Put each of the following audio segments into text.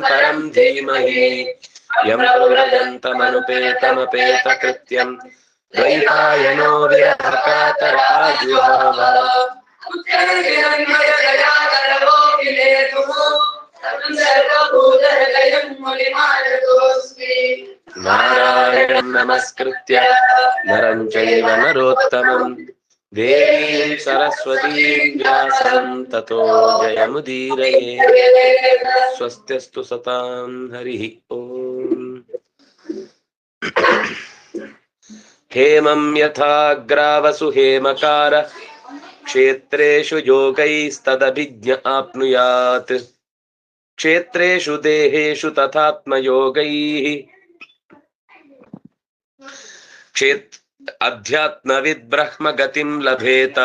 పరం ధీమహి. యం ప్రవృదంతమనుపేతమపేత కృత్యం ద్వైపాయనో విరధకాతరాజుహావ నారాయణం నమస్కృత్య. నరం చైవ నరోత్తమం. देवीं सरस्वतीं व्यासं ततो जयमुदीरये। स्वस्त्यस्तु सतां हरिः ॐ हेमं यथाग्रावसु हेमकार, क्षेत्रेषु योगैस्तदभिज्ञ आप्नुयात्। क्षेत्रेषु देहेषु तथात्मयोगैः। क्षेत्र ಅಧ್ಯಾತ್ಮವಿದ್ ಬ್ರಹ್ಮ ಗತಿಂ ಲಭೇತ.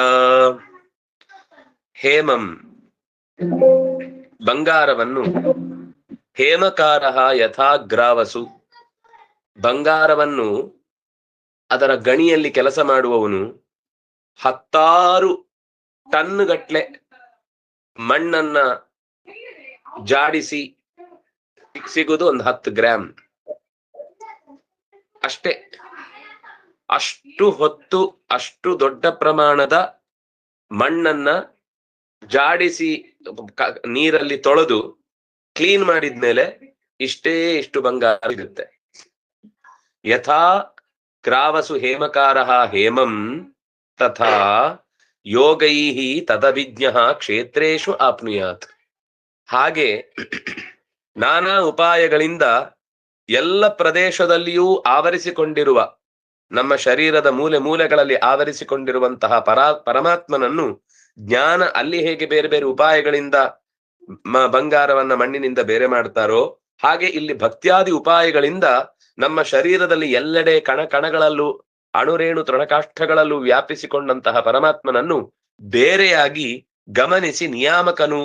ಹೇಮಂ. ಬಂಗಾರವನ್ನು. ಹೇಮಕಾರ ಯಥಾಗ್ರಾವಸು. ಬಂಗಾರವನ್ನು ಅದರ ಗಣಿಯಲ್ಲಿ ಕೆಲಸ ಮಾಡುವವನು ಹತ್ತಾರು ಟನ್ ಗಟ್ಲೆ ಮಣ್ಣನ್ನ ಜಾಡಿಸಿ ಸಿಗುವುದು ಒಂದು ಹತ್ತು ಗ್ರಾಮ್ ಅಷ್ಟೇ. ಅಷ್ಟು ಹೊತ್ತು, ಅಷ್ಟು ದೊಡ್ಡ ಪ್ರಮಾಣದ ಮಣ್ಣನ್ನ ಜಾಡಿಸಿ ನೀರಲ್ಲಿ ತೊಳೆದು ಕ್ಲೀನ್ ಮಾಡಿದ್ಮೇಲೆ ಇಷ್ಟೇ ಇಷ್ಟು ಬಂಗಾರ ಇರುತ್ತೆ. ಯಥಾ ಗ್ರಾವಸು ಹೇಮಕಾರ ಹೇಮಂ ತಥಾ ಯೋಗೈ ತದವಿಜ್ಞ ಕ್ಷೇತ್ರೇಶು ಆಪ್ನುಯಾತ್. ಹಾಗೆ ನಾನಾ ಉಪಾಯಗಳಿಂದ ಎಲ್ಲ ಪ್ರದೇಶದಲ್ಲಿಯೂ ಆವರಿಸಿಕೊಂಡಿರುವ ನಮ್ಮ ಶರೀರದ ಮೂಲೆ ಮೂಲೆಗಳಲ್ಲಿ ಆವರಿಸಿಕೊಂಡಿರುವಂತಹ ಪರಾ, ಪರಮಾತ್ಮನನ್ನು ಜ್ಞಾನ ಅಲ್ಲಿ ಹೇಗೆ ಬೇರೆ ಬೇರೆ ಉಪಾಯಗಳಿಂದ ಬಂಗಾರವನ್ನ ಮಣ್ಣಿನಿಂದ ಬೇರೆ ಮಾಡ್ತಾರೋ ಹಾಗೆ ಇಲ್ಲಿ ಭಕ್ತಿಯಾದಿ ಉಪಾಯಗಳಿಂದ ನಮ್ಮ ಶರೀರದಲ್ಲಿ ಎಲ್ಲೆಡೆ ಕಣ, ಕಣಗಳಲ್ಲೂ ಅಣುರೇಣು ತೃಣಕಾಷ್ಠಗಳಲ್ಲೂ ವ್ಯಾಪಿಸಿಕೊಂಡಂತಹ ಪರಮಾತ್ಮನನ್ನು ಬೇರೆಯಾಗಿ ಗಮನಿಸಿ ನಿಯಾಮಕನು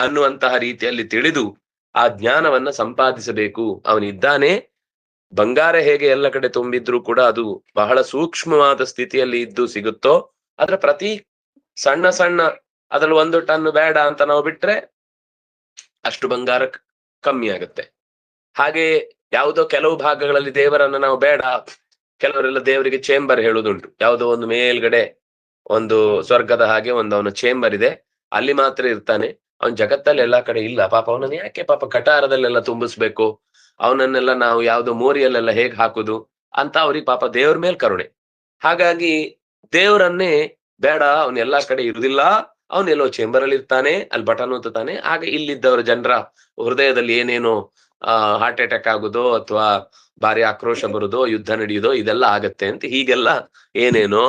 ಅನ್ನುವಂತಹ ರೀತಿಯಲ್ಲಿ ತಿಳಿದು ಆ ಜ್ಞಾನವನ್ನ ಸಂಪಾದಿಸಬೇಕು. ಅವನಿದ್ದಾನೆ. ಬಂಗಾರ ಹೇಗೆ ಎಲ್ಲ ಕಡೆ ತುಂಬಿದ್ರೂ ಕೂಡ ಅದು ಬಹಳ ಸೂಕ್ಷ್ಮವಾದ ಸ್ಥಿತಿಯಲ್ಲಿ ಇದ್ದು ಸಿಗುತ್ತೋ, ಅದರ ಪ್ರತಿ ಸಣ್ಣ ಸಣ್ಣ ಅದ್ರಲ್ಲಿ ಒಂದು ಟನ್ ಬೇಡ ಅಂತ ನಾವು ಬಿಟ್ರೆ ಅಷ್ಟು ಬಂಗಾರ ಕಮ್ಮಿ ಆಗುತ್ತೆ. ಹಾಗೆ ಯಾವುದೋ ಕೆಲವು ಭಾಗಗಳಲ್ಲಿ ದೇವರನ್ನ ನಾವು ಬೇಡ, ಕೆಲವರೆಲ್ಲ ದೇವರಿಗೆ ಚೇಂಬರ್ ಹೇಳುದುಂಟು ಯಾವುದೋ ಒಂದು ಮೇಲ್ಗಡೆ ಒಂದು ಸ್ವರ್ಗದ ಹಾಗೆ ಒಂದು ಅವನ ಚೇಂಬರ್ ಇದೆ, ಅಲ್ಲಿ ಮಾತ್ರ ಇರ್ತಾನೆ. ಅವನ್ ಜಗತ್ತಲ್ಲಿ ಎಲ್ಲಾ ಕಡೆ ಇಲ್ಲ. ಪಾಪ ಅವನನ್ನ ಯಾಕೆ ಪಾಪ ಕಟಾರದಲ್ಲೆಲ್ಲ ತುಂಬಿಸ್ಬೇಕು? ಅವನನ್ನೆಲ್ಲ ನಾವು ಯಾವ್ದೋ ಮೋರಿಯಲ್ಲೆಲ್ಲ ಹೇಗ್ ಹಾಕುದು ಅಂತ ಅವ್ರಿಗೆ ಪಾಪ ದೇವ್ರ ಮೇಲ್ ಕರುಣೆ. ಹಾಗಾಗಿ ದೇವರನ್ನೇ ಬೇಡ, ಅವನ್ ಎಲ್ಲಾ ಕಡೆ ಇರುದಿಲ್ಲ ಅವನೆಲ್ಲೋ ಚೇಂಬರ್ ಅಲ್ಲಿ ಇರ್ತಾನೆ ಅಲ್ಲಿ ಬಟನ್ ಒತ್ತಾನೆ ಆಗ ಇಲ್ಲಿದ್ದವರ ಜನರ ಹೃದಯದಲ್ಲಿ ಏನೇನೋ, ಆ ಹಾರ್ಟ್ ಅಟ್ಯಾಕ್ ಆಗುದೋ ಅಥವಾ ಭಾರಿ ಆಕ್ರೋಶ ಬರುದೋ, ಯುದ್ಧ ನಡೆಯುದೋ, ಇದೆಲ್ಲ ಆಗತ್ತೆ ಅಂತ ಹೀಗೆಲ್ಲ ಏನೇನೋ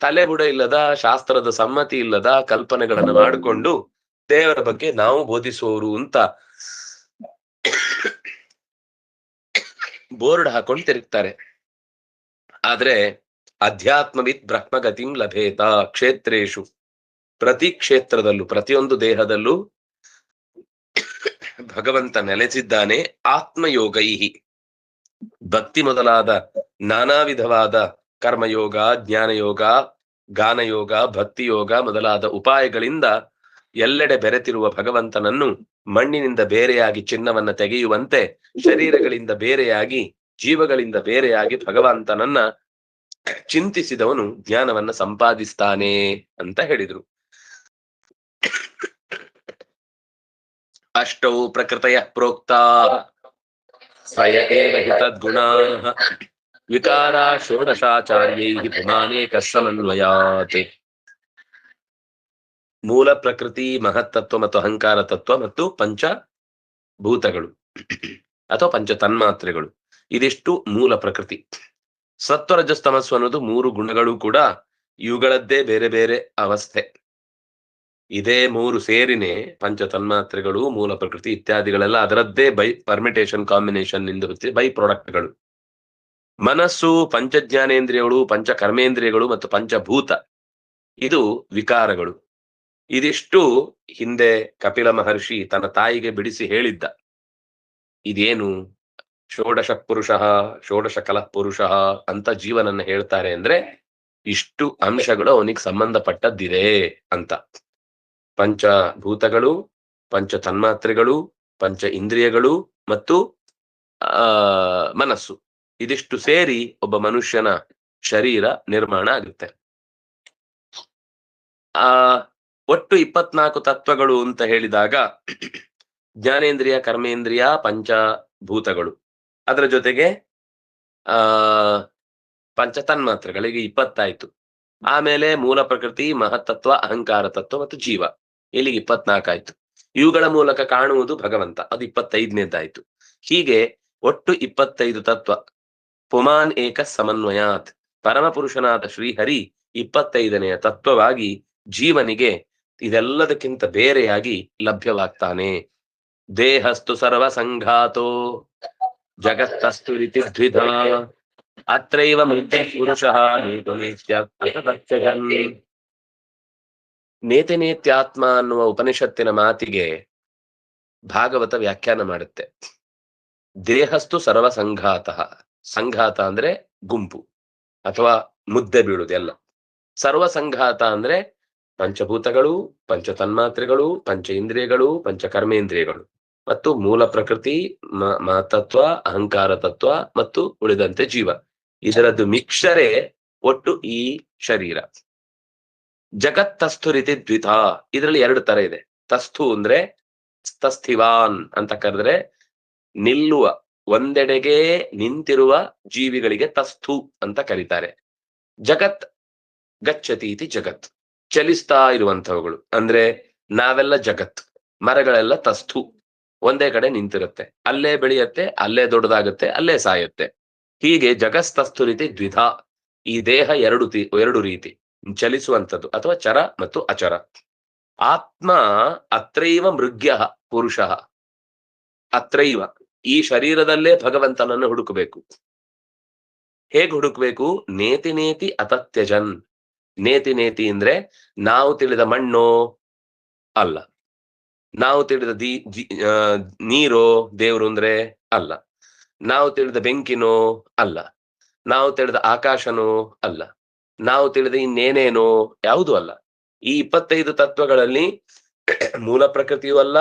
ತಲೆ ಬುಡ ಇಲ್ಲದ, ಶಾಸ್ತ್ರದ ಸಮ್ಮತಿ ಇಲ್ಲದ ಕಲ್ಪನೆಗಳನ್ನ ಮಾಡಿಕೊಂಡು ದೇವರ ಬಗ್ಗೆ ನಾವು ಬೋಧಿಸುವವರು ಅಂತ ಬೋರ್ಡ್ ಹಾಕೊಂಡು ತಿರುಗ್ತಾರೆ ಆದ್ರೆ ಅಧ್ಯಾತ್ಮವಿತ್ ಬ್ರಹ್ಮಗತಿಂ ಲಭೇತ ಕ್ಷೇತ್ರೇಶು. ಪ್ರತಿ ಕ್ಷೇತ್ರದಲ್ಲೂ, ಪ್ರತಿಯೊಂದು ದೇಹದಲ್ಲೂ ಭಗವಂತ ನೆಲೆಸಿದ್ದಾನೆ ಆತ್ಮಯೋಗೈಹಿ. ಭಕ್ತಿ ಮೊದಲಾದ ನಾನಾ ವಿಧವಾದ ಕರ್ಮಯೋಗ, ಜ್ಞಾನಯೋಗ, ಗಾನಯೋಗ, ಭಕ್ತಿಯೋಗ ಮೊದಲಾದ ಉಪಾಯಗಳಿಂದ ಎಲ್ಲೆಡೆ ಬೆರೆತಿರುವ ಭಗವಂತನನ್ನು ಮಣ್ಣಿನಿಂದ ಬೇರೆಯಾಗಿ ಚಿನ್ನವನ್ನ ತೆಗೆಯುವಂತೆ ಶರೀರಗಳಿಂದ ಬೇರೆಯಾಗಿ, ಜೀವಗಳಿಂದ ಬೇರೆಯಾಗಿ ಭಗವಂತನನ್ನ ಚಿಂತಿಸಿದವನು ಜ್ಞಾನವನ್ನ ಸಂಪಾದಿಸ್ತಾನೆ ಅಂತ ಹೇಳಿದ್ರು. ಅಷ್ಟೌ ಪ್ರಕೃತಯ ಪ್ರೋಕ್ತಾ ಸ್ವಯ ವಿಕಾರಾ ಹಿ ತದ್ಗುಣಾಃ. ವಿಕಾರ ಷೋಡಶಾಚಾರ್ಯೈ ಪುಮಾನೇಕ ಸಮನ್ವಯಾತ್. ಮೂಲ ಪ್ರಕೃತಿ, ಮಹತ್ತತ್ವ ಮತ್ತು ಅಹಂಕಾರ ತತ್ವ ಮತ್ತು ಪಂಚ ಭೂತಗಳು ಅಥವಾ ಪಂಚ ತನ್ಮಾತ್ರೆಗಳು ಇದಿಷ್ಟು ಮೂಲ ಪ್ರಕೃತಿ. ಸತ್ವರಜಸ್ತಮಸ್ಸು ಅನ್ನೋದು ಮೂರು ಗುಣಗಳು ಕೂಡ ಇವುಗಳದ್ದೇ ಬೇರೆ ಬೇರೆ ಅವಸ್ಥೆ. ಇದೇ ಮೂರು ಸೇರಿನೇ ಪಂಚ ತನ್ಮಾತ್ರೆಗಳು ಮೂಲ ಪ್ರಕೃತಿ ಇತ್ಯಾದಿಗಳೆಲ್ಲ ಅದರದ್ದೇ ಬೈ ಪರ್ಮಿಟೇಷನ್, ಕಾಂಬಿನೇಷನ್ನಿಂದ ಬೈ ಪ್ರಾಡಕ್ಟ್ಗಳು. ಮನಸ್ಸು ಪಂಚ ಜ್ಞಾನೇಂದ್ರಿಯಗಳು ಪಂಚ ಕರ್ಮೇಂದ್ರಿಯಗಳು ಮತ್ತು ಪಂಚಭೂತ. ಇದು ವಿಕಾರಗಳು. ಇದಿಷ್ಟು ಹಿಂದೆ ಕಪಿಲ ಮಹರ್ಷಿ ತನ್ನ ತಾಯಿಗೆ ಬಿಡಿಸಿ ಹೇಳಿದ್ದ. ಇದೇನು? ಷೋಡಶ ಪುರುಷ, ಷೋಡಶ ಕಲ ಪುರುಷ ಅಂತ ಜೀವನನ್ನ ಹೇಳ್ತಾರೆ ಅಂದ್ರೆ ಇಷ್ಟು ಅಂಶಗಳು ಅವನಿಗೆ ಸಂಬಂಧಪಟ್ಟದ್ದಿದೆ ಅಂತ. ಪಂಚಭೂತಗಳು, ಪಂಚ ತನ್ಮಾತ್ರೆಗಳು, ಪಂಚ ಇಂದ್ರಿಯಗಳು ಮತ್ತು, ಆ, ಮನಸ್ಸು. ಇದಿಷ್ಟು ಸೇರಿ ಒಬ್ಬ ಮನುಷ್ಯನ ಶರೀರ ನಿರ್ಮಾಣ ಆಗುತ್ತೆ. ಆ ಒಟ್ಟು ಇಪ್ಪತ್ನಾಲ್ಕು ತತ್ವಗಳು ಅಂತ ಹೇಳಿದಾಗ ಜ್ಞಾನೇಂದ್ರಿಯ, ಕರ್ಮೇಂದ್ರಿಯ, ಪಂಚಭೂತಗಳು. ಅದರ ಜೊತೆಗೆ, ಆ ಪಂಚ ತನ್ಮಾತ್ರೆಗಳಿಗೆ ಇಪ್ಪತ್ತಾಯ್ತು. ಆಮೇಲೆ ಮೂಲ ಪ್ರಕೃತಿ, ಮಹತ್ತತ್ವ, ಅಹಂಕಾರ ತತ್ವ ಮತ್ತು ಜೀವ. ಇಲ್ಲಿಗೆ ಇಪ್ಪತ್ನಾಲ್ಕಾಯ್ತು. ಇವುಗಳ ಮೂಲಕ ಕಾಣುವುದು ಭಗವಂತ. ಅದು ಇಪ್ಪತ್ತೈದನೇದ್ದಾಯ್ತು. ಹೀಗೆ ಒಟ್ಟು ಇಪ್ಪತ್ತೈದು ತತ್ವ. ಪುಮಾನ್ ಏಕ ಸಮನ್ವಯಾತ್. ಪರಮಪುರುಷನಾದ ಶ್ರೀಹರಿ ಇಪ್ಪತ್ತೈದನೆಯ ತತ್ವವಾಗಿ ಜೀವನಿಗೆ ಇದೆಲ್ಲದಕ್ಕಿಂತ ಬೇರೆಯಾಗಿ ಲಭ್ಯವಾಗ್ತಾನೆ. ದೇಹಸ್ತು ಸರ್ವ ಸಂಘಾತೋ ಜಗತ್ತಸ್ತು ರೀತಿ ದ್ವಿಧ. ಅತ್ರೈವ ಮೃತ್ಯ ಪುರುಷಃ ನೇತು. ನೇತಿ ನೇತ್ಯಾತ್ಮ ಅನ್ನುವ ಉಪನಿಷತ್ತಿನ ಮಾತಿಗೆ ಭಾಗವತ ವ್ಯಾಖ್ಯಾನ ಮಾಡುತ್ತೆ. ದೇಹಸ್ತು ಸರ್ವ ಸಂಘಾತ ಸಂಘಾತ ಅಂದ್ರೆ ಗುಂಪು ಅಥವಾ ಮುದ್ದೆ ಬೀಳುವುದೆಲ್ಲ ಸರ್ವ ಸಂಘಾತ ಅಂದ್ರೆ ಪಂಚಭೂತಗಳು ಪಂಚ ತನ್ಮಾತ್ರೆಗಳು ಪಂಚ ಇಂದ್ರಿಯಗಳು ಪಂಚ ಕರ್ಮೇಂದ್ರಿಯಗಳು ಮತ್ತು ಮೂಲ ಪ್ರಕೃತಿ, ಮ- ತತ್ವ ಅಹಂಕಾರ ತತ್ವ ಮತ್ತು ಉಳಿದಂತೆ ಜೀವ. ಇದರದ್ದು ಮಿಕ್ಷರೇ ಒಟ್ಟು ಈ ಶರೀರ. ಜಗತ್ತಸ್ತು ರೀತಿ ದ್ವಿತ ಇದರಲ್ಲಿ ಎರಡು ತರ ಇದೆ. ತಸ್ತು ಅಂದ್ರೆ ತಸ್ಥಿವಾನ್ ಅಂತ ಕರೆದ್ರೆ ನಿಲ್ಲುವ, ಒಂದೆಡೆಗೆ ನಿಂತಿರುವ ಜೀವಿಗಳಿಗೆ ತಸ್ಥು ಅಂತ ಕರೀತಾರೆ. ಜಗತ್ ಗಚ್ಚತಿ ಇತಿ ಜಗತ್. ಚಲಿಸ್ತಾ ಇರುವಂತವುಗಳು ಅಂದ್ರೆ ನಾವೆಲ್ಲ ಜಗತ್ ಮರಗಳೆಲ್ಲ ತಸ್ತು, ಒಂದೇ ಕಡೆ ನಿಂತಿರುತ್ತೆ. ಅಲ್ಲೇ ಬೆಳೆಯುತ್ತೆ, ಅಲ್ಲೇ ದೊಡ್ಡದಾಗುತ್ತೆ, ಅಲ್ಲೇ ಸಾಯುತ್ತೆ. ಹೀಗೆ ಜಗಸ್ತಸ್ತು ರೀತಿ ದ್ವಿಧ, ಈ ದೇಹ ಎರಡು ಎರಡು ರೀತಿ, ಚಲಿಸುವಂಥದ್ದು ಅಥವಾ ಚರ ಮತ್ತು ಅಚರ. ಆತ್ಮ ಅತ್ರೈವ ಮೃಗ್ಯ ಪುರುಷ. ಅತ್ರೈವ, ಈ ಶರೀರದಲ್ಲೇ ಭಗವಂತನನ್ನು ಹುಡುಕಬೇಕು. ಹೇಗೆ ಹುಡುಕ್ಬೇಕು? ನೇತಿ ನೇತಿ ಅತತ್ಯಜನ್. ನೇತಿ ನೇತಿ ಅಂದ್ರೆ ನಾವು ತಿಳಿದ ಮಣ್ಣು ಅಲ್ಲ. ನಾವು ತಿಳಿದ ದಿ ನೀರು ದೇವ್ರು ಅಂದ್ರೆ ಅಲ್ಲ. ನಾವು ತಿಳಿದ ಬೆಂಕಿನೋ ಅಲ್ಲ. ನಾವು ತಿಳಿದ ಆಕಾಶನೋ ಅಲ್ಲ. ನಾವು ತಿಳಿದ ಇನ್ನೇನೇನೋ ಯಾವುದೂ ಅಲ್ಲ. ಈ ಇಪ್ಪತ್ತೈದು ತತ್ವಗಳಲ್ಲಿ ಮೂಲ ಪ್ರಕೃತಿಯೂ ಅಲ್ಲ,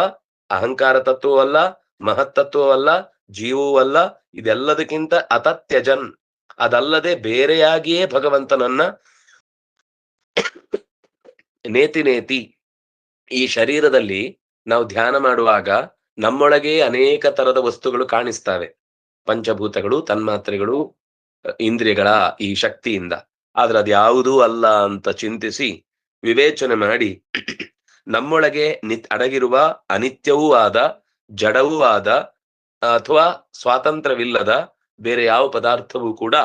ಅಹಂಕಾರ ತತ್ವವೂ ಅಲ್ಲ, ಮಹತ್ತತ್ವವೂ ಅಲ್ಲ, ಜೀವವೂ ಅಲ್ಲ, ಇದೆಲ್ಲದಕ್ಕಿಂತ ಅತತ್ಯಜನ್. ಅದಲ್ಲದೆ ಬೇರೆಯಾಗಿಯೇ ಭಗವಂತನನ್ನ ನೇತಿ ನೇತಿ ಈ ಶರೀರದಲ್ಲಿ ನಾವು ಧ್ಯಾನ ಮಾಡುವಾಗ ನಮ್ಮೊಳಗೆ ಅನೇಕ ತರದ ವಸ್ತುಗಳು ಕಾಣಿಸ್ತವೆ. ಪಂಚಭೂತಗಳು, ತನ್ಮಾತ್ರೆಗಳು ಇಂದ್ರಿಯಗಳ ಈ ಶಕ್ತಿಯಿಂದ. ಆದ್ರೆ ಅದ್ಯಾವುದೂ ಅಲ್ಲ ಅಂತ ಚಿಂತಿಸಿ ವಿವೇಚನೆ ಮಾಡಿ ನಮ್ಮೊಳಗೆ ನಿತ್ ಅಡಗಿರುವ ಅನಿತ್ಯವೂ ಆದ, ಜಡವೂ ಆದ, ಅಥವಾ ಸ್ವಾತಂತ್ರ್ಯವಿಲ್ಲದ ಬೇರೆ ಯಾವ ಪದಾರ್ಥವೂ ಕೂಡ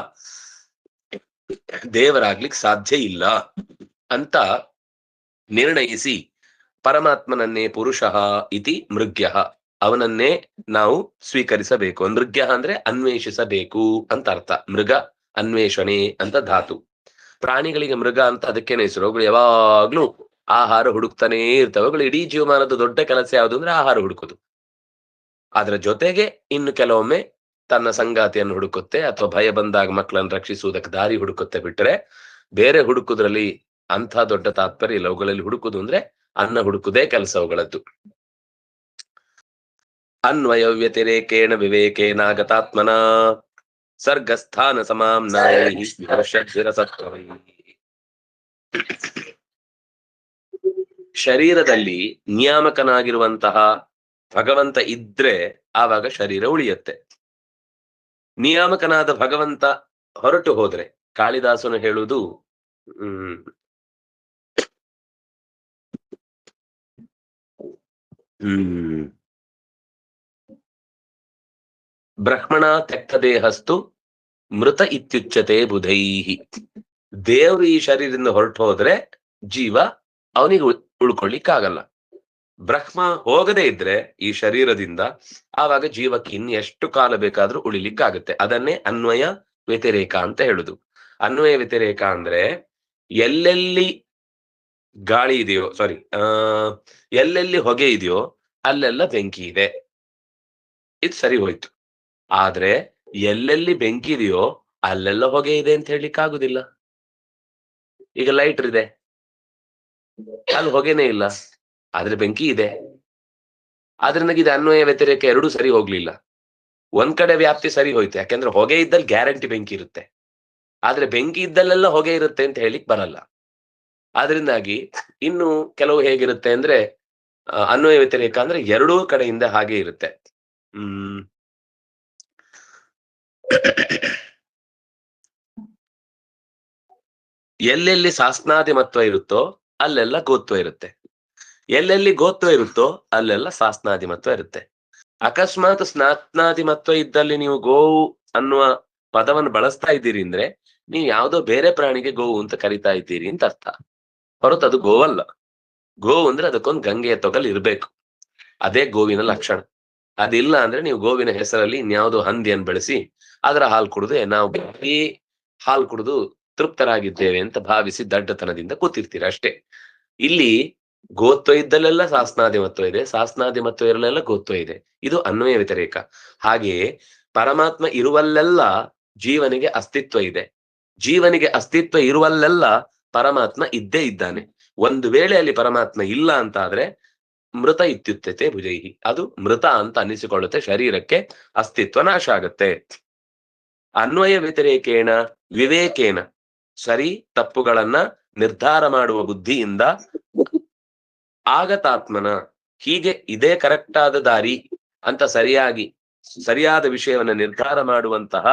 ದೇವರಾಗ್ಲಿಕ್ಕೆ ಸಾಧ್ಯ ಇಲ್ಲ ಅಂತ ನಿರ್ಣಯಿಸಿ ಪರಮಾತ್ಮನನ್ನೇ ಪುರುಷ ಇತಿ ಮೃಗ್ಯ. ಅವನನ್ನೇ ನಾವು ಸ್ವೀಕರಿಸಬೇಕು. ಮೃಗ್ಯ ಅಂದ್ರೆ ಅನ್ವೇಷಿಸಬೇಕು ಅಂತ ಅರ್ಥ. ಮೃಗ ಅನ್ವೇಷಣೆ ಅಂತ ಧಾತು. ಪ್ರಾಣಿಗಳಿಗೆ ಮೃಗ ಅಂತ ಅದಕ್ಕೇನೆ ಹೆಸರು. ಅವುಗಳು ಯಾವಾಗ್ಲೂ ಆಹಾರ ಹುಡುಕ್ತಾನೇ ಇರ್ತವೆ. ಅವುಗಳು ಇಡೀ ಜೀವಮಾನದ ದೊಡ್ಡ ಕೆಲಸ ಯಾವುದು ಅಂದ್ರೆ ಆಹಾರ ಹುಡುಕುದು ಅದರ ಜೊತೆಗೆ ಇನ್ನು ಕೆಲವೊಮ್ಮೆ ತನ್ನ ಸಂಗಾತಿಯನ್ನು ಹುಡುಕುತ್ತೆ ಅಥವಾ ಭಯ ಬಂದಾಗ ಮಕ್ಕಳನ್ನು ರಕ್ಷಿಸುವುದಕ್ಕೆ ದಾರಿ ಹುಡುಕುತ್ತೆ ಬಿಟ್ರೆ ಬೇರೆ ಹುಡುಕುದ್ರಲ್ಲಿ ಅಂಥ ದೊಡ್ಡ ತಾತ್ಪರ್ಯ ಇಲ್ಲ ಅವುಗಳಲ್ಲಿ ಹುಡುಕುದು ಅಂದ್ರೆ ಅನ್ನ ಹುಡುಕುದೇ ಕೆಲಸ ಅವುಗಳದ್ದು ಅನ್ವಯ ವ್ಯತಿರೇಕೇಣ ವಿವೇಕೇನಾಗತಾತ್ಮನ ಸರ್ಗಸ್ಥಾನ ಸಮಾಂ ಶರೀರದಲ್ಲಿ ನಿಯಾಮಕನಾಗಿರುವಂತಹ ಭಗವಂತ ಇದ್ರೆ ಆವಾಗ ಶರೀರ ಉಳಿಯುತ್ತೆ. ನಿಯಾಮಕನಾದ ಭಗವಂತ ಹೊರಟು ಹೋದ್ರೆ, ಕಾಳಿದಾಸನು ಹೇಳುವುದು ಹ್ಮ್ ಹ್ಮ್. ಬ್ರಹ್ಮಣ ತೆಕ್ತ ದೇಹಸ್ತು ಮೃತ ಇತ್ಯುಚ್ಯತೆ ಬುಧೈಹಿ. ದೇವ್ರು ಈ ಶರೀರದಿಂದ ಹೊರಟು ಹೋದ್ರೆ ಜೀವ ಅವನಿಗೆ ಉಳ್ಕೊಳ್ಳಿಕ್ಕಾಗಲ್ಲ. ಬ್ರಹ್ಮ ಹೋಗದೇ ಇದ್ರೆ ಈ ಶರೀರದಿಂದ ಆವಾಗ ಜೀವಕ್ಕೆ ಇನ್ನು ಎಷ್ಟು ಕಾಲ ಬೇಕಾದ್ರೂ ಉಳಿಲಿಕ್ಕಾಗುತ್ತೆ. ಅದನ್ನೇ ಅನ್ವಯ ವ್ಯತಿರೇಕ ಅಂತ ಹೇಳುದು. ಅನ್ವಯ ವ್ಯತಿರೇಕ ಅಂದ್ರೆ ಎಲ್ಲೆಲ್ಲಿ ಗಾಳಿ ಇದೆಯೋ ಸಾರಿ ಆ, ಎಲ್ಲೆಲ್ಲಿ ಹೊಗೆ ಇದೆಯೋ ಅಲ್ಲೆಲ್ಲ ಬೆಂಕಿ ಇದೆ. ಇದು ಸರಿ ಹೋಯ್ತು. ಆದ್ರೆ ಎಲ್ಲೆಲ್ಲಿ ಬೆಂಕಿ ಇದೆಯೋ ಅಲ್ಲೆಲ್ಲ ಹೊಗೆ ಇದೆ ಅಂತ ಹೇಳಲಿಕ್ಕೆ ಆಗುದಿಲ್ಲ. ಈಗ ಲೈಟರ್ ಇದೆ. ಅಲ್ಲಿ ಹೊಗೆನೇ ಇಲ್ಲ. ಆದ್ರೆ ಬೆಂಕಿ ಇದೆ. ಆದ್ರೆ ನನಗೆ ಇದು ಅನ್ವಯ ವ್ಯತಿರೇಕ ಎರಡೂ ಸರಿ ಹೋಗ್ಲಿಲ್ಲ. ಒಂದ್ ಕಡೆ ವ್ಯಾಪ್ತಿ ಸರಿ ಹೋಯ್ತು. ಯಾಕಂದ್ರೆ ಹೊಗೆ ಇದ್ದಲ್ಲಿ ಗ್ಯಾರಂಟಿ ಬೆಂಕಿ ಇರುತ್ತೆ. ಆದ್ರೆ ಬೆಂಕಿ ಇದ್ದಲ್ಲೆಲ್ಲ ಹೊಗೆ ಇರುತ್ತೆ ಅಂತ ಹೇಳಿಕ್ ಬರಲ್ಲ. ಆದ್ರಿಂದಾಗಿ ಇನ್ನು ಕೆಲವು ಹೇಗಿರುತ್ತೆ ಅಂದ್ರೆ ಅನ್ವಯ ವ್ಯತಿರೇಕ ಅಂದ್ರೆ ಎರಡೂ ಕಡೆಯಿಂದ ಹಾಗೆ ಇರುತ್ತೆ. ಹ್ಮ್. ಎಲ್ಲೆಲ್ಲಿ ಶಾಸ್ನಾದಿಮತ್ವ ಇರುತ್ತೋ ಅಲ್ಲೆಲ್ಲ ಗೋತ್ವ ಇರುತ್ತೆ. ಎಲ್ಲೆಲ್ಲಿ ಗೋತ್ವ ಇರುತ್ತೋ ಅಲ್ಲೆಲ್ಲ ಶಾಸ್ನಾದಿಮತ್ವ ಇರುತ್ತೆ. ಅಕಸ್ಮಾತ್ ಸ್ನಾತ್ನಾದಿಮತ್ವ ಇದ್ದಲ್ಲಿ ನೀವು ಗೋವು ಅನ್ನುವ ಪದವನ್ನು ಬಳಸ್ತಾ ಇದ್ದೀರಿ ಅಂದ್ರೆ, ನೀವು ಯಾವುದೋ ಬೇರೆ ಪ್ರಾಣಿಗೆ ಗೋವು ಅಂತ ಕರಿತಾ ಇದ್ದೀರಿ ಅಂತ ಅರ್ಥ. ಹೊರತು ಅದು ಗೋವಲ್ಲ ಗೋವು ಅಂದ್ರೆ ಅದಕ್ಕೊಂದು ಗಂಗೆಯ ತೊಗಲ್ ಇರ್ಬೇಕು. ಅದೇ ಗೋವಿನ ಲಕ್ಷಣ. ಅದಿಲ್ಲ ಅಂದ್ರೆ ನೀವು ಗೋವಿನ ಹೆಸರಲ್ಲಿ ಇನ್ಯಾವುದೋ ಹಂದಿಯನ್ನು ಬೆಳೆಸಿ ಅದರ ಹಾಲು ಕುಡಿದು ನಾವು ಬರೀ ಹಾಲು ಕುಡಿದು ತೃಪ್ತರಾಗಿದ್ದೇವೆ ಅಂತ ಭಾವಿಸಿ ದಡ್ಡತನದಿಂದ ಕೂತಿರ್ತೀರ ಅಷ್ಟೇ. ಇಲ್ಲಿ ಗೋತ್ವ ಇದ್ದಲ್ಲೆಲ್ಲ ಸಾಸ್ನಾದಿಮತ್ವ ಇದೆ ಸಾಸ್ನಾದಿಮತ್ವ ಇರಲೆಲ್ಲ ಗೋತ್ವ ಇದೆ. ಇದು ಅನ್ವಯ ವ್ಯತಿರೇಕ. ಹಾಗೆಯೇ ಪರಮಾತ್ಮ ಇರುವಲ್ಲೆಲ್ಲ ಜೀವನಿಗೆ ಅಸ್ತಿತ್ವ ಇದೆ. ಜೀವನಿಗೆ ಅಸ್ತಿತ್ವ ಇರುವಲ್ಲೆಲ್ಲ ಪರಮಾತ್ಮ ಇದ್ದೇ ಇದ್ದಾನೆ. ಒಂದು ವೇಳೆ ಅಲ್ಲಿ ಪರಮಾತ್ಮ ಇಲ್ಲ ಅಂತ ಆದ್ರೆ ಮೃತ ಇತ್ಯುತ್ತತೆ ಭುಜೈಹಿ. ಅದು ಮೃತ ಅಂತ ಅನಿಸಿಕೊಳ್ಳುತ್ತೆ ಶರೀರಕ್ಕೆ ಅಸ್ತಿತ್ವ ನಾಶ ಆಗತ್ತೆ. ಅನ್ವಯ ವ್ಯತಿರೇಕೇಣ, ವಿವೇಕೇನ. ಸರಿ, ತಪ್ಪುಗಳನ್ನ ನಿರ್ಧಾರ ಮಾಡುವ ಬುದ್ಧಿಯಿಂದ ಆಗತಾತ್ಮನ ಹೀಗೆ ಇದೇ ಕರೆಕ್ಟ್ ಆದ ದಾರಿ ಅಂತ ಸರಿಯಾಗಿ, ಸರಿಯಾದ ವಿಷಯವನ್ನ ನಿರ್ಧಾರ ಮಾಡುವಂತಹ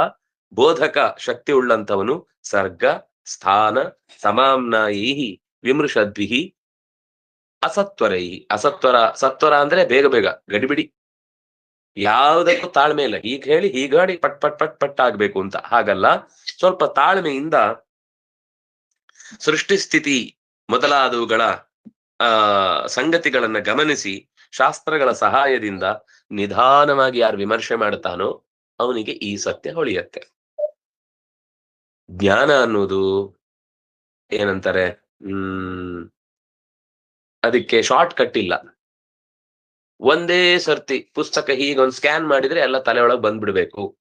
ಬೋಧಕ ಶಕ್ತಿ ಉಳ್ಳಂತವನು ಸರ್ಗ ಸ್ಥಾನ ಸಮಾಮ್ನಾಯಿ ವಿಮೃಷದ್ವಿಹಿ ಅಸತ್ವರೈ ಅಸತ್ವರ, ಸತ್ವರ ಅಂದ್ರೆ ಬೇಗ ಬೇಗ, ಗಡಿಬಿಡಿ. ಯಾವುದಕ್ಕೂ ತಾಳ್ಮೆ ಇಲ್ಲ. ಈಗ ಹೇಳಿ ಹೀಗಾಡಿ ಪಟ್ ಪಟ್ ಪಟ್ ಪಟ್ ಆಗ್ಬೇಕು ಅಂತ. ಹಾಗಲ್ಲ, ಸ್ವಲ್ಪ ತಾಳ್ಮೆಯಿಂದ ಸೃಷ್ಟಿ ಸ್ಥಿತಿ ಮೊದಲಾದವುಗಳ, ಆ, ಸಂಗತಿಗಳನ್ನ ಗಮನಿಸಿ, ಶಾಸ್ತ್ರಗಳ ಸಹಾಯದಿಂದ ನಿಧಾನವಾಗಿ ಯಾರು ವಿಮರ್ಶೆ ಮಾಡ್ತಾನೋ ಅವನಿಗೆ ಈ ಸತ್ಯ ಹೊಳಿಯತ್ತೆ. ಜ್ಞಾನ ಅನ್ನೋದು ಏನಂತಾರೆ? ಹ್ಮ್, ಅದಕ್ಕೆ ಶಾರ್ಟ್ ಕಟ್ ಇಲ್ಲ. ಒಂದೇ ಸರ್ತಿ ಪುಸ್ತಕ ಹೀಗೆ ಒಂದು ಸ್ಕ್ಯಾನ್ ಮಾಡಿದ್ರೆ ಎಲ್ಲ ತಲೆ ಒಳಗೆ ಬಂದ್ಬಿಡ್ಬೇಕು.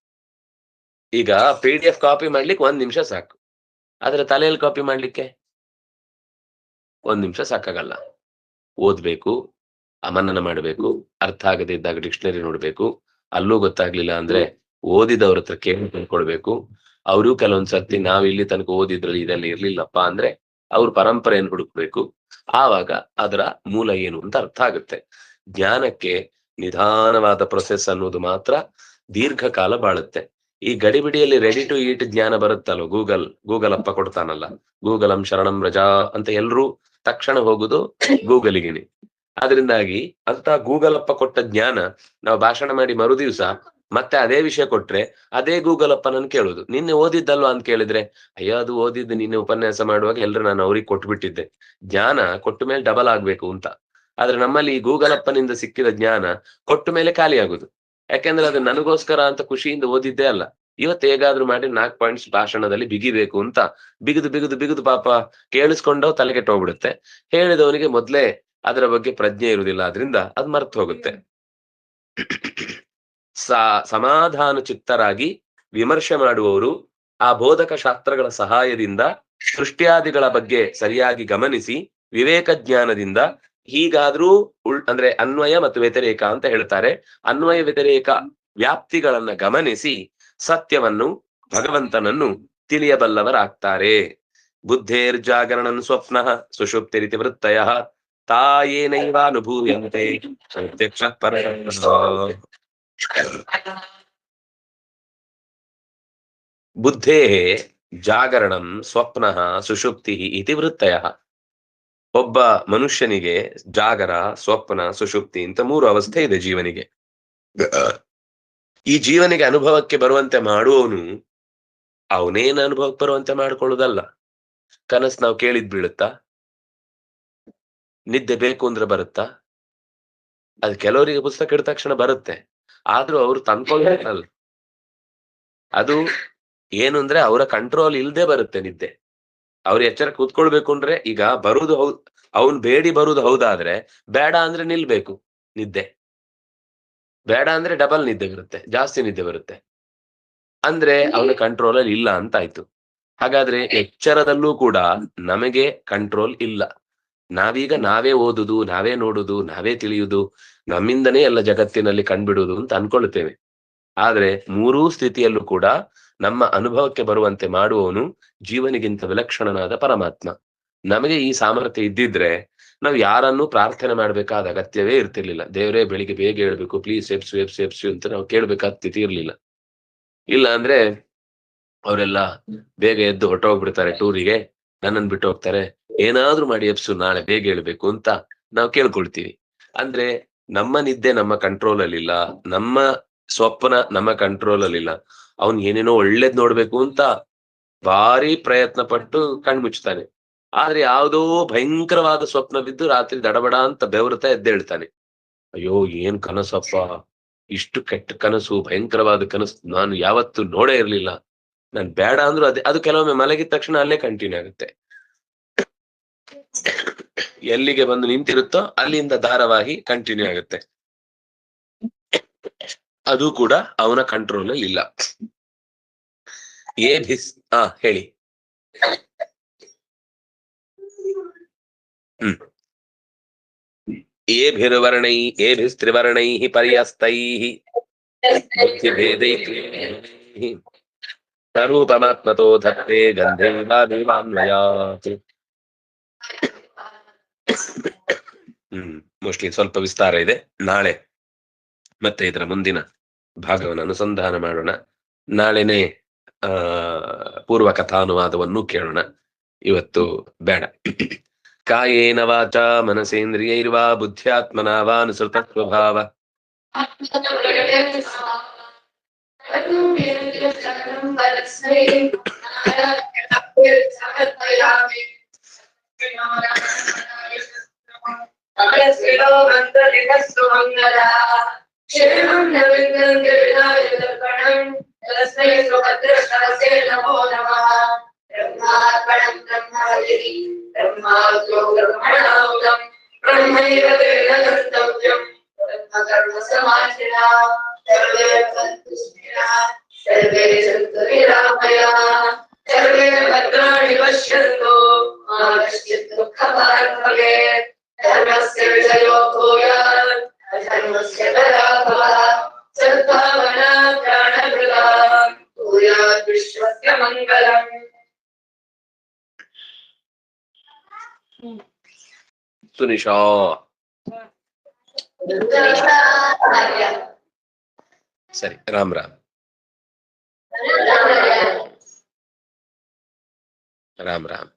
ಈಗ ಪಿ ಡಿ ಎಫ್ ಕಾಪಿ ಮಾಡ್ಲಿಕ್ಕೆ ಒಂದ್ ನಿಮಿಷ ಸಾಕು. ಆದ್ರೆ ತಲೆಯಲ್ಲಿ ಕಾಪಿ ಮಾಡ್ಲಿಕ್ಕೆ? ಒಂದ್ ನಿಮಿಷ ಸಾಕಾಗಲ್ಲ. ಓದ್ಬೇಕು, ಅಮನನ ಮಾಡಬೇಕು, ಅರ್ಥ ಆಗದೆ ಇದ್ದಾಗ ಡಿಕ್ಷನರಿ ನೋಡ್ಬೇಕು. ಅಲ್ಲೂ ಗೊತ್ತಾಗ್ಲಿಲ್ಲ ಅಂದ್ರೆ ಓದಿದವ್ರ ಹತ್ರ ಕೇಳಿ ತಿಳ್ಕೊಳ್ಬೇಕು. ಅವರು ಕೆಲವೊಂದ್ ಸರ್ತಿ ನಾವ್ ಇಲ್ಲಿ ತನಕ ಓದಿದ್ರಲ್ಲಿ ಇದೆಲ್ಲ ಇರ್ಲಿಲ್ಲಪ್ಪ ಅಂದ್ರೆ ಅವ್ರ ಪರಂಪರೆಯನ್ನು ಹುಡುಕ್ಬೇಕು. ಆವಾಗ ಅದರ ಮೂಲ ಏನು ಅಂತ ಅರ್ಥ ಆಗುತ್ತೆ. ಜ್ಞಾನಕ್ಕೆ ನಿಧಾನವಾದ ಪ್ರೊಸೆಸ್ ಅನ್ನೋದು ಮಾತ್ರ ದೀರ್ಘಕಾಲ ಬಾಳುತ್ತೆ. ಈ ಗಡಿಬಿಡಿಯಲ್ಲಿ ರೆಡಿ ಟು ಈಟ್ ಜ್ಞಾನ ಬರುತ್ತಲ್ಲ ಗೂಗಲ್ ಗೂಗಲ್ ಅಪ್ಪ ಕೊಡ್ತಾನಲ್ಲ. ಗೂಗಲಂ ಶರಣಂ ರಜಾ ಅಂತ ಎಲ್ರೂ ತಕ್ಷಣ ಹೋಗುದು ಗೂಗಲಿಗೆನೆ ಅದರಿಂದಾಗಿ ಅಂತ ಗೂಗಲ್ ಅಪ್ಪ ಕೊಟ್ಟ ಜ್ಞಾನ ನಾವು ಭಾಷಣ ಮಾಡಿ ಮರುದಿವ್ಸ ಮತ್ತೆ ಅದೇ ವಿಷಯ ಕೊಟ್ರೆ ಅದೇ ಗೂಗಲ್ ಅಪ್ಪನನ್ನು ನನ್ ಕೇಳುದು. ನಿನ್ನೆ ಓದಿದ್ದಲ್ವಾ ಅಂತ ಕೇಳಿದ್ರೆ, ಅಯ್ಯೋ, ಅದು ಓದಿದ್ದು ನಿನ್ನೆ ಉಪನ್ಯಾಸ ಮಾಡುವಾಗ ಎಲ್ರು ನಾನು ಅವ್ರಿಗೆ ಕೊಟ್ಬಿಟ್ಟಿದ್ದೆ. ಜ್ಞಾನ ಕೊಟ್ಟ ಮೇಲೆ ಡಬಲ್ ಆಗ್ಬೇಕು ಅಂತ. ಆದ್ರೆ ನಮ್ಮಲ್ಲಿ ಈ ಗೂಗಲ್ ಅಪ್ಪನಿಂದ ಸಿಕ್ಕಿದ ಜ್ಞಾನ ಕೊಟ್ಟ ಮೇಲೆ ಖಾಲಿ ಆಗುದು. ಯಾಕೆಂದ್ರೆ ಅದು ನನಗೋಸ್ಕರ ಅಂತ ಖುಷಿಯಿಂದ ಓದಿದ್ದೇ ಅಲ್ಲ. ಇವತ್ತು ಹೇಗಾದ್ರೂ ಮಾಡಿ ನಾಲ್ಕು ಪಾಯಿಂಟ್ಸ್ ಭಾಷಣದಲ್ಲಿ ಬಿಗಿಬೇಕು ಅಂತ. ಬಿಗಿದು ಬಿಗಿದು ಬಿಗಿದು ಪಾಪ ಕೇಳಿಸ್ಕೊಂಡವ್ ತಲೆಗೆಟ್ಟು ಹೋಗ್ಬಿಡುತ್ತೆ ಹೇಳಿದವನಿಗೆ ಮೊದ್ಲೇ ಅದರ ಬಗ್ಗೆ ಪ್ರಜ್ಞೆ ಇರುವುದಿಲ್ಲ. ಆದ್ರಿಂದ ಅದ್ ಮರ್ತು ಹೋಗುತ್ತೆ. ಸಮಾಧಾನ ಚಿತ್ತರಾಗಿ ವಿಮರ್ಶೆ ಮಾಡುವವರು ಆ ಬೋಧಕ ಶಾಸ್ತ್ರಗಳ ಸಹಾಯದಿಂದ, ಸೃಷ್ಟಿಯಾದಿಗಳ ಬಗ್ಗೆ ಸರಿಯಾಗಿ ಗಮನಿಸಿ, ವಿವೇಕ ಜ್ಞಾನದಿಂದ ಹೀಗಾದ್ರೂ ಅಂದ್ರೆ ಅನ್ವಯ ಮತ್ತು ವ್ಯತಿರೇಕ ಅಂತ ಹೇಳ್ತಾರೆ. ಅನ್ವಯ, ವ್ಯತಿರೇಕ ವ್ಯಾಪ್ತಿಗಳನ್ನ ಗಮನಿಸಿ ಸತ್ಯವನ್ನು ಭಗವಂತನನ್ನು ತಿಳಿಯಬಲ್ಲವರಾಗ್ತಾರೆ. ಬುದ್ಧೇರ್ ಜಾಗರಣನ್ ಸ್ವಪ್ನ ಸುಷುಪ್ತಿರಿತಿ ವೃತ್ತಯ ತಾಯೇನೈವಾನುಭೂಯಂತೆ. ಪ್ರತ್ಯಕ್ಷ ಪರ ಬುದ್ಧೇ ಜಾಗರಣಂ ಸ್ವಪ್ನ ಸುಷುಪ್ತಿ ಇತಿ ವೃತ್ತಯ ಒಬ್ಬ ಮನುಷ್ಯನಿಗೆ ಜಾಗರ, ಸ್ವಪ್ನ, ಸುಷುಪ್ತಿ ಅಂತ ಮೂರು ಅವಸ್ಥೆ ಇದೆ ಜೀವನಿಗೆ. ಈ ಜೀವನಿಗೆ ಅನುಭವಕ್ಕೆ ಬರುವಂತೆ ಮಾಡುವವನು ಅವನೇನು ಅನುಭವಕ್ಕೆ ಬರುವಂತೆ ಮಾಡ್ಕೊಳ್ಳೋದಲ್ಲ ಕನಸು ನಾವು ಕೇಳಿದ್ ಬೀಳುತ್ತಾ? ನಿದ್ದೆ ಬೇಕು ಅಂದ್ರೆ ಬರುತ್ತಾ? ಅದು ಕೆಲವರಿಗೆ ಪುಸ್ತಕ ಇಡ್ದ ತಕ್ಷಣ ಬರುತ್ತೆ. ಆದ್ರೂ ಅವ್ರು ತಂದ್ಕೊಳ್ಬೇಕಲ್ಲ. ಅದು ಏನು ಅಂದ್ರೆ ಅವರ ಕಂಟ್ರೋಲ್ ಇಲ್ದೆ ಬರುತ್ತೆ ನಿದ್ದೆ. ಅವ್ರ ಎಚ್ಚರ ಕೂತ್ಕೊಳ್ಬೇಕು ಅಂದ್ರೆ ಈಗ ಬರುದು ಹೌದ್ ಅವನ್ ಬೇಡಿ ಬರುದು ಹೌದಾದ್ರೆ ಬೇಡ ಅಂದ್ರೆ ನಿಲ್ಬೇಕು ನಿದ್ದೆ. ಬೇಡ ಅಂದ್ರೆ ಡಬಲ್ ನಿದ್ದೆ ಬರುತ್ತೆ, ಜಾಸ್ತಿ ನಿದ್ದೆ ಬರುತ್ತೆ. ಅಂದ್ರೆ ಅವನ ಕಂಟ್ರೋಲ್ ಅಲ್ಲಿ ಇಲ್ಲ ಅಂತ ಆಯ್ತು. ಹಾಗಾದ್ರೆ ಎಚ್ಚರದಲ್ಲೂ ಕೂಡ ನಮಗೆ ಕಂಟ್ರೋಲ್ ಇಲ್ಲ. ನಾವೀಗ ನಾವೇ ಓದುದು, ನಾವೇ ನೋಡುದು, ನಾವೇ ತಿಳಿಯುದು, ನಮ್ಮಿಂದನೇ ಎಲ್ಲ ಜಗತ್ತಿನಲ್ಲಿ ಕಂಡ್ಬಿಡುವುದು ಅಂತ ಅನ್ಕೊಳ್ತೇವೆ. ಆದ್ರೆ ಮೂರೂ ಸ್ಥಿತಿಯಲ್ಲೂ ಕೂಡ ನಮ್ಮ ಅನುಭವಕ್ಕೆ ಬರುವಂತೆ ಮಾಡುವವನು ಜೀವನಿಗಿಂತ ವಿಲಕ್ಷಣನಾದ ಪರಮಾತ್ಮ. ನಮಗೆ ಈ ಸಾಮರ್ಥ್ಯ ಇದ್ದಿದ್ರೆ ನಾವು ಯಾರನ್ನೂ ಪ್ರಾರ್ಥನೆ ಮಾಡ್ಬೇಕಾದ ಅಗತ್ಯವೇ ಇರ್ತಿರ್ಲಿಲ್ಲ. ದೇವರೇ, ಬೆಳಿಗ್ಗೆ ಬೇಗ ಹೇಳ್ಬೇಕು ಪ್ಲೀಸ್ ಎಪ್ಸು ಎಪ್ಸು ಎಪ್ಸು ಅಂತ ನಾವು ಕೇಳ್ಬೇಕಾದ ಸ್ಥಿತಿ ಇರ್ಲಿಲ್ಲ. ಇಲ್ಲ ಅಂದ್ರೆ ಅವರೆಲ್ಲ ಬೇಗ ಎದ್ದು ಹೊರಟೋಗ್ಬಿಡ್ತಾರೆ ಟೂರಿಗೆ. ನನ್ನನ್ನು ಬಿಟ್ಟು ಹೋಗ್ತಾರೆ. ಏನಾದ್ರೂ ಮಾಡಿ ಎಪ್ಸು ನಾಳೆ ಬೇಗ ಹೇಳ್ಬೇಕು ಅಂತ ನಾವು ಕೇಳ್ಕೊಳ್ತೀವಿ. ಅಂದ್ರೆ ನಮ್ಮ ನಿದ್ದೆ ನಮ್ಮ ಕಂಟ್ರೋಲ್ ಅಲ್ಲಿಲ್ಲ ನಮ್ಮ ಸ್ವಪ್ನ ನಮ್ಮ ಕಂಟ್ರೋಲ್ ಅಲ್ಲಿ ಇಲ್ಲ ಅವ್ನ್ ಏನೇನೋ ಒಳ್ಳೇದ್ ನೋಡ್ಬೇಕು ಅಂತ ಭಾರಿ ಪ್ರಯತ್ನ ಪಟ್ಟು ಕಣ್ಮುಚ್ತಾನೆ. ಆದ್ರೆ ಯಾವುದೋ ಭಯಂಕರವಾದ ಸ್ವಪ್ನ ಬಿದ್ದು ರಾತ್ರಿ ದಡಬಡ ಅಂತ ಬೆವರುತ್ತಾ ಎದ್ದೇಳ್ತಾನೆ. ಅಯ್ಯೋ, ಏನ್ ಕನಸಪ್ಪ. ಇಷ್ಟು ಕೆಟ್ಟ ಕನಸು, ಭಯಂಕರವಾದ ಕನಸು ನಾನು ಯಾವತ್ತು ನೋಡೇ ಇರ್ಲಿಲ್ಲ. ನಾನ್ ಬೇಡ ಅಂದ್ರೂ ಅದೇ, ಅದು ಕೆಲವೊಮ್ಮೆ ಮಲಗಿದ ತಕ್ಷಣ ಅಲ್ಲೇ ಕಂಟಿನ್ಯೂ ಆಗುತ್ತೆ. ಎಲ್ಲಿಗೆ ಬಂದು ನಿಂತಿರುತ್ತೋ ಅಲ್ಲಿಂದ ಧಾರಾವಾಹಿ ಕಂಟಿನ್ಯೂ ಆಗುತ್ತೆ. ಅದು ಕೂಡ ಅವನ ಕಂಟ್ರೋಲ್ ಅಲ್ಲಿ ಇಲ್ಲ. ಏ ಬಿಸ್ ಹಾ ಹೇಳಿ. ಹ್ಮ್. ಏಭಿರ್ವರ್ಣೈ ಏಭಿಸ್ತ್ರಿವರ್ಣೈ ಪರ್ಯಸ್ತೈ ಬುದ್ಧಿಭೇದೈ ಸ್ವರೂಪಮಾತ್ಮತೋ ಧತ್ತೆ ಗಂಧೇವಾನ್ವಯಾತ್ ಹ್ಮ್ ಮೋಸ್ಟ್ಲಿ ಸ್ವಲ್ಪ ವಿಸ್ತಾರ ಇದೆ. ನಾಳೆ ಮತ್ತೆ ಇದರ ಮುಂದಿನ ಭಾಗವನ್ನು ಅನುಸಂಧಾನ ಮಾಡೋಣ. ನಾಳೆನೆ, ಆ, ಪೂರ್ವ ಕಥಾನುವಾದವನ್ನು ಕೇಳೋಣ. ಇವತ್ತು ಬೇಡ. ಕಾಯೇನ ವಾಚ ಮನಸೇಂದ್ರಿಯೈರ್ವಾ ಬುದ್ಧ್ಯಾತ್ಮನ ವಾ ಅನುಸೃತ ಸ್ವಭಾವ. ब्रह्मैव तेन कर्तव्यम् ब्रह्मकर्मसमाधिना सर्वे सुनिशा। राम राम।